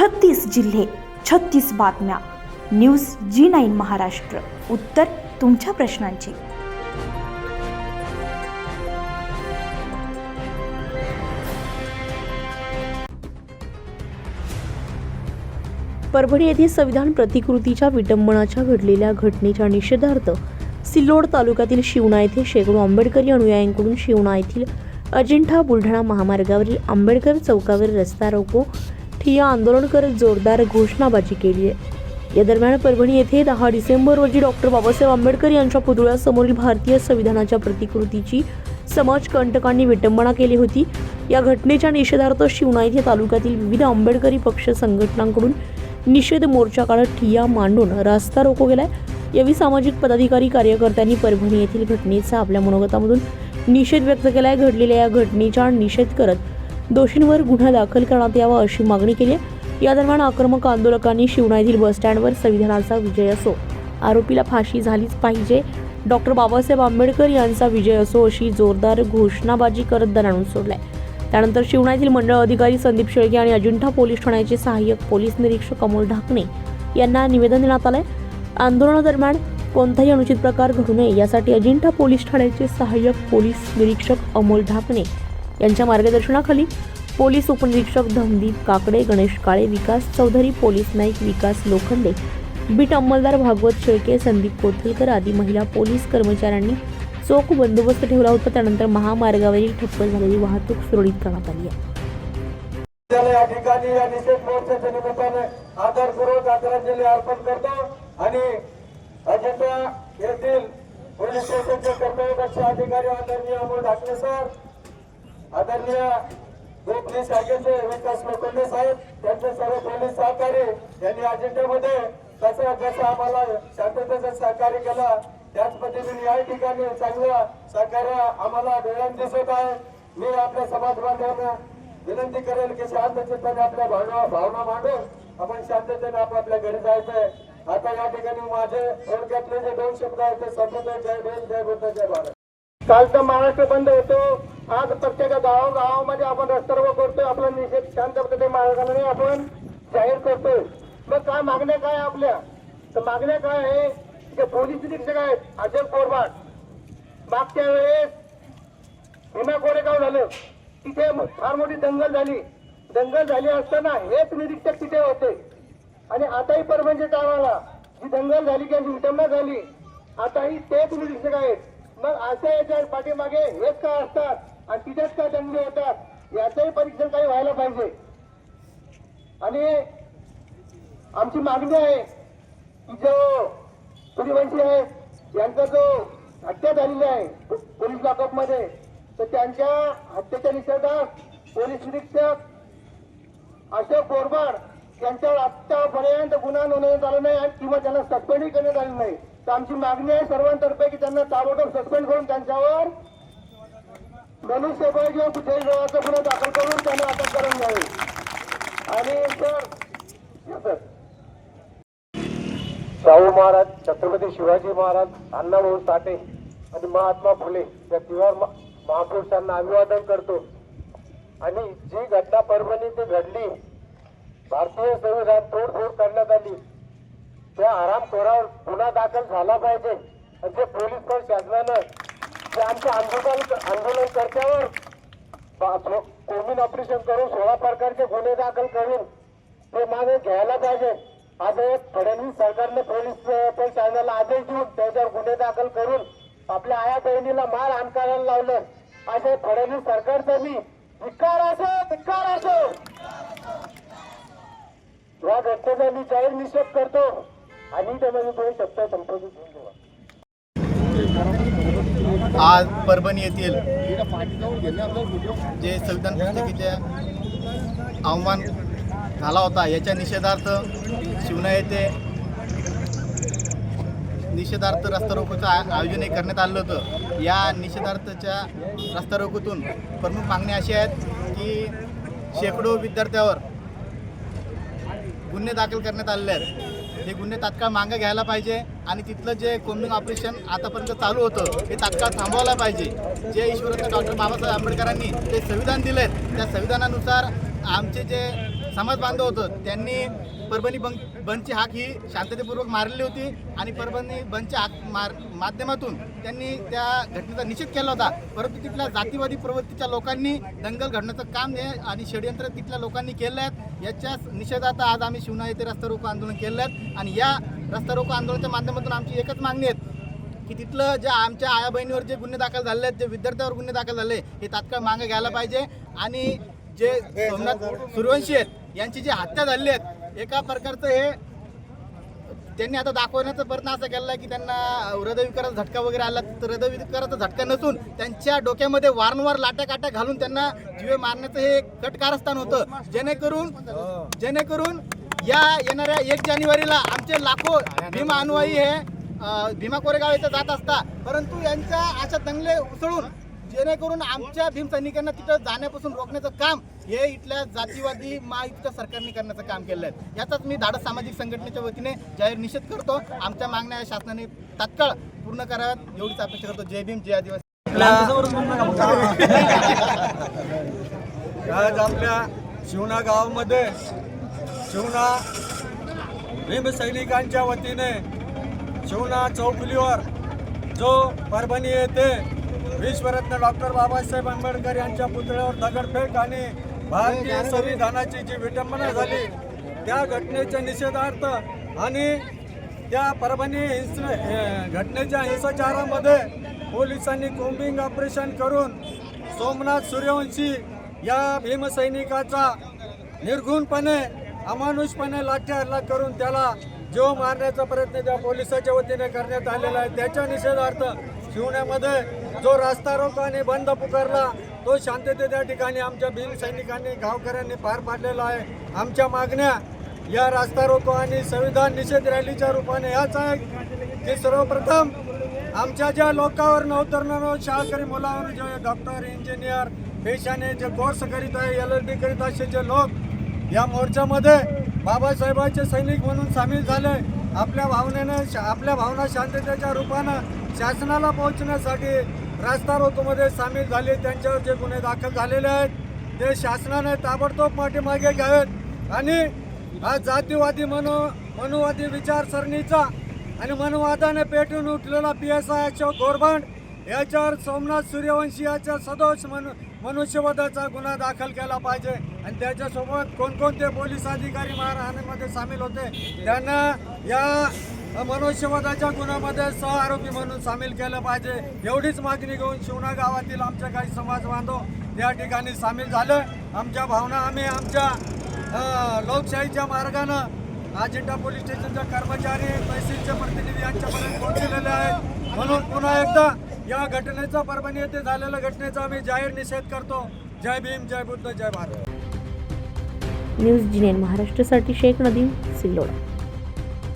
छत्तीस जिल्हे छत्तीस बातम्या. News G nine Maharashtra. उत्तर तुमच्या प्रश्नांची. परभणी येथे संविधान प्रतिकृतीच्या विटंबनाच्या घडलेल्या घटनेच्या निषेधार्थ सिल्लोड तालुक्यातील शिवणा येथे शेकडो आंबेडकरी अनुयायांकडून शिवणा येथील अजिंठा बुलढाणा महामार्गावरील आंबेडकर चौकावर रस्ता रोको ठिय्या आंदोलन करत जोरदार घोषणाबाजी केली आहे. या दरम्यान परभणी येथे दहा डिसेंबर रोजी डॉक्टर बाबासाहेब आंबेडकर यांच्या पुतळ्यासमोरील भारतीय संविधानाच्या प्रतिकृतीची समाजकंटकांनी विटंबना केली होती. या घटनेच्या निषेधार्थ शिवना येथे तालुक्यातील विविध आंबेडकरी पक्ष संघटनांकडून निषेध मोर्चा काढत ठिय्या मांडून रास्ता रोको गेलाय यावेळी सामाजिक पदाधिकारी कार्यकर्त्यांनी परभणी येथील घटनेचा आपल्या मनोगतामधून निषेध व्यक्त केलाय. घडलेल्या या घटनेचा निषेध करत दोषींवर गुन्हा दाखल करण्यात यावा अशी मागणी केली आहे. या दरम्यान आक्रमक आंदोलकांनी शिवणा येथील बसस्टँडवर संविधानाचा विजय असो आरोपीला फाशी झालीच पाहिजे. डॉक्टर बाबासाहेब आंबेडकर यांचा विजय असो अशी जोरदार घोषणाबाजी करत दणाणून सोडलाय. त्यानंतर शिवणा येथील मंडळ अधिकारी संदीप शेळके आणि अजिंठा पोलीस ठाण्याचे सहाय्यक पोलीस निरीक्षक अमोल ढाकणे यांना निवेदन देण्यात आलंय. आंदोलनादरम्यान कोणताही अनुचित प्रकार घडू नये यासाठी अजिंठा पोलीस ठाण्याचे सहाय्यक पोलीस निरीक्षक अमोल ढाकणे यांच्या मार्गदर्शनाखाली पोलीस उपनिरीक्षक धमदीप काकडे गणेश काळे विकास चौधरी पोलीस नाईक विकास लोखंडे बीट अंमलदार भागवत शेळके संदीप कोथलकर आदी महिला पोलीस कर्मचाऱ्यांनी चोख बंदोबस्त ठेवला होता. त्यानंतर महामार्गावरील ठप्प झालेली वाहतूक सुरळीत करण्यात आली आहे. या ठिकाणी या निषेध मोर्चाच्या निमित्ताने आदरपूर्वक आदरांजली अर्पण करतो आणि अजिंठा येथील पोलीस स्टेशनचे कर्मचारी अधिकारी आदरणीय अमोल ढाकणे सर आदरणीय पोलीस शाखेचे विकास लोखंडे साहेब त्यांचे सर्व पोलीस सहकारी यांनी अजिंठ्यामध्ये कसं जसं आम्हाला शांततेचं सहकार्य केला त्याच पद्धतीने या ठिकाणी चांगलं सहकार्य आम्हाला डोळ्यात दिसत आहे. मी आपल्या समाज बांधवांना विनंती करेल की शांत चित्ताने आपल्या भावना भावना मांडून आपण शांततेने आपापल्या घरी जायचंय आता या ठिकाणी माझे थोडक्यातले जे दोन शब्द आहेत ते संबंध जय भीम जय बुद्ध जय भारत. कालचा महाराष्ट्र बंद होतो. आज प्रत्येक गावागावामध्ये आपण रस्त्यावर करतोय. आपला निषेध शांत पद्धतीने मार्गाने आपण जाहीर करतोय. मग काय मागण्या काय आहे आपल्या? तर मागण्या काय आहे? जे पोलीस निरीक्षक आहेत अजय कोरबाट मागच्या वेळेस भीमा कोरेगाव झालं. तिथे फार मोठी दंगल झाली. दंगल झाली असताना हेच निरीक्षक तिथे होते. आणि आताही परभणीच्या टाळाला जी दंगल झाली किंवा विटंबना झाली. आताही तेच निरीक्षक आहेत. मग अशा याच्या पाठीमागे हेच का असतात? आणि तिथेच काय दंगे होतात याचंही परीक्षण काही व्हायला पाहिजे. आणि आमची मागणी आहे की जो सूर्यवंशी आहे यांचा जो हत्या झालेली आहे पोलीस लॉकअपमध्ये तर त्यांच्या हत्येच्या निषेधात पोलीस निरीक्षक अशोक बोरबाड यांच्यावर आत्तापर्यंत गुन्हा नोंदवण्यात आला नाही आणि किंवा त्यांना सस्पेंडही करण्यात आले नाही. तर आमची मागणी आहे सर्वांतर्फे की त्यांना ताबडतोब सस्पेंड करून त्यांच्यावर मनुष्यबळ किंवा कुठेही जवळचा गुन्हा दाखल करून त्यांना अटक करून घ्यावी. आणि सर शाहू महाराज छत्रपती शिवाजी महाराज अण्णाभाऊ साठे आणि महात्मा फुले या तिवार महापुरुषांना अभिवादन करतो. आणि जी घटना परभणी ते घडली भारतीय संविधान तोडफोड करण्यात आली त्या आरामखोरावर गुन्हा दाखल झाला पाहिजे. आणि ते पोलीस पण शासनानं ते आमच्या आंदोलन आंदोलनकर्त्यावर बा- कोविड ऑपरेशन करून सोळा प्रकारचे गुन्हे दाखल करून ते मागे घ्यायला पाहिजे. आज एक फडणवीस सरकारने पोलीस अं, प्रशासनाला आदेश देऊन त्याच्यावर गुन्हे दाखल करून आपल्या आया बहिणीला मार आण लावलं. असे फडणवीस सरकारचा मी धिक्कार असो धिक्कार असो. या घटनेचा मी जाहीर निषेध करतो. आणि त्यामध्ये दोन शब्द संबोधित आज परभणी येथील जे संविधान पुस्तकीचे आव्हान झाला होता याच्या निषेधार्थ शिवना येथे निषेधार्थ रस्ता रोकोचं आयोजनही करण्यात आलं होतं. या निषेधार्थच्या रस्ता रोकोतून प्रमुख मागण्या अशी आहेत की शेकडो विद्यार्थ्यावर गुन्हे दाखल करण्यात आलेले आहेत. हे गुन्हे तात्काळ मागं घ्यायला पाहिजे आणि तिथलं जे कोम्बिंग ऑपरेशन आतापर्यंत चालू होतं हे तात्काळ थांबवायला पाहिजे. जे ईश्वरत्न डॉक्टर बाबासाहेब आंबेडकरांनी ते संविधान दिलेत त्या संविधानानुसार आमचे जे समाज बांधव होतं त्यांनी परभणी बंद बंदची हाक ही शांततेपूर्वक मारली होती आणि परभणी बंदच्या हाक मार माध्यमातून त्यांनी त्या घटनेचा निषेध केला होता. परंतु तिथल्या जातीवादी प्रवृत्तीच्या लोकांनी दंगल घडण्याचं काम हे आणि षडयंत्र तिथल्या लोकांनी केलं आहेत. याच्या निषेधात आज आम्ही शिवना येथे रस्ता रोको आंदोलन केलं आहे आणि या रस्ता रोको आंदोलनाच्या माध्यमातून आमची एकच मागणी आहे की तिथलं ज्या आमच्या आया बहिणीवर जे गुन्हे दाखल झाले आहेत जे विद्यार्थ्यावर गुन्हे दाखल झाले हे तात्काळ मागे घ्यायला पाहिजे. आणि जे सोमनाथ सूर्यवंशी आहेत यांची जी हत्या झाली आहेत एका प्रकारचं हे त्यांनी आता दाखवण्याचा प्रयत्न असा केला की त्यांना हृदयविकाराचा झटका वगैरे आला तर हृदयविकाराचा झटका नसून त्यांच्या डोक्यामध्ये वारंवार लाट्या काट्या घालून त्यांना जीवे मारण्याचं हे एक कट कारस्थान होतं. जेणेकरून जेणेकरून या येणाऱ्या एक जानेवारीला आमचे लाखो भीमा अनुयायी हे भीमा कोरेगाव इथं जात असता परंतु यांच्या अशा दंगले उसळून जेणेकरून आमच्या भीम सैनिकांना तिथं जाण्यापासून रोखण्याचं काम हे इथल्या जातीवादी महायुतीच्या सरकारने करण्याचं काम केलं आहे. याचाच मी धाडस सामाजिक संघटनेच्या वतीने जाहीर निषेध करतो. आमच्या मागण्या या शासनाने तात्काळ पूर्ण कराव्यात. एवढीच अपेक्षा करतो. जय भीम जय आदिवासी. आज आपल्या शिवना गावामध्ये शिवना भीमसैनिकांच्या वतीने शिवना चौफुलीवर जो परभणी येथे विश्वरत्न डॉक्टर बाबासाहेब आंबेडकर यांच्या पुतळ्यावर दगडफेक आणि भारतीय संविधानाची जी विटंबना झाली त्या घटनेच्या निषेधार्थ आणि त्या परभणी हिंस घटनेच्या हिंसाचारामध्ये पोलिसांनी कोम्बिंग ऑपरेशन करून सोमनाथ सूर्यवंशी या भीमसैनिकाचा निर्घुणपणे अमानुषपणे लाठी हल्ला करून त्याला जीव मारण्याचा प्रयत्न त्या पोलिसाच्या वतीने करण्यात आलेला आहे. त्याच्या निषेधार्थ शिवण्यामध्ये जो रास्ता रोको आणि बंद पुकारला तो शांतते त्या ठिकाणी आमच्या भीम सैनिकांनी गावकऱ्यांनी पार पाडलेला आहे. आमच्या मागण्या या रास्ता रोको आणि संविधान निषेध रॅलीच्या रूपाने याच आहे की सर्वप्रथम आमच्या ज्या लोकांवर नवतरुणांवर शाळकरी मुलावर जे डॉक्टर इंजिनियर पेशाने जे कोर्स करीत आहे एल एल बी करीत असे जे लोक या मोर्चामध्ये बाबासाहेबांचे सैनिक म्हणून सामील झाले. आपल्या भावनेनं शा- आपल्या भावना शांततेच्या रूपानं शासनाला पोहोचण्यासाठी रास्ता ऋतूमध्ये सामील झाले त्यांच्यावर जे गुन्हे दाखल झालेले आहेत ते शासनाने ताबडतोब पाठीमागे घ्यावेत. आणि हा जातीवादी मनो मनुवादी विचारसरणीचा आणि मनुवादाने पेटून उठलेला P S I Ashok Gorband याच्यावर सोमनाथ सूर्यवंशी याच्या सदोष मनु मनुष्यवधाचा गुन्हा दाखल केला पाहिजे. आणि त्याच्यासोबत कोणकोणते पोलीस अधिकारी मारहाणीमध्ये सामील होते त्यांना या मनुष्यवधाच्या गुन्ह्यामध्ये सह आरोपी म्हणून सामील केलं पाहिजे. एवढीच मागणी घेऊन शिवना गावातील आमच्या काही समाज बांधव त्या ठिकाणी सामील झालं. आमच्या भावना आम्ही आमच्या लोकशाहीच्या मार्गानं अजिंठा पोलीस स्टेशनचे कर्मचारी तहसीलचे प्रतिनिधी यांच्यापर्यंत पोहोचलेले आहेत. म्हणून पुन्हा एकदा या घटनेचा परभणी येथे झालेल्या घटनेचा आम्ही जाहीर निषेध करतो. जय भीम जय बुद्ध जय भारत. न्यूज जिनेन महाराष्ट्रासाठी शेख नदीम सिल्लोडा.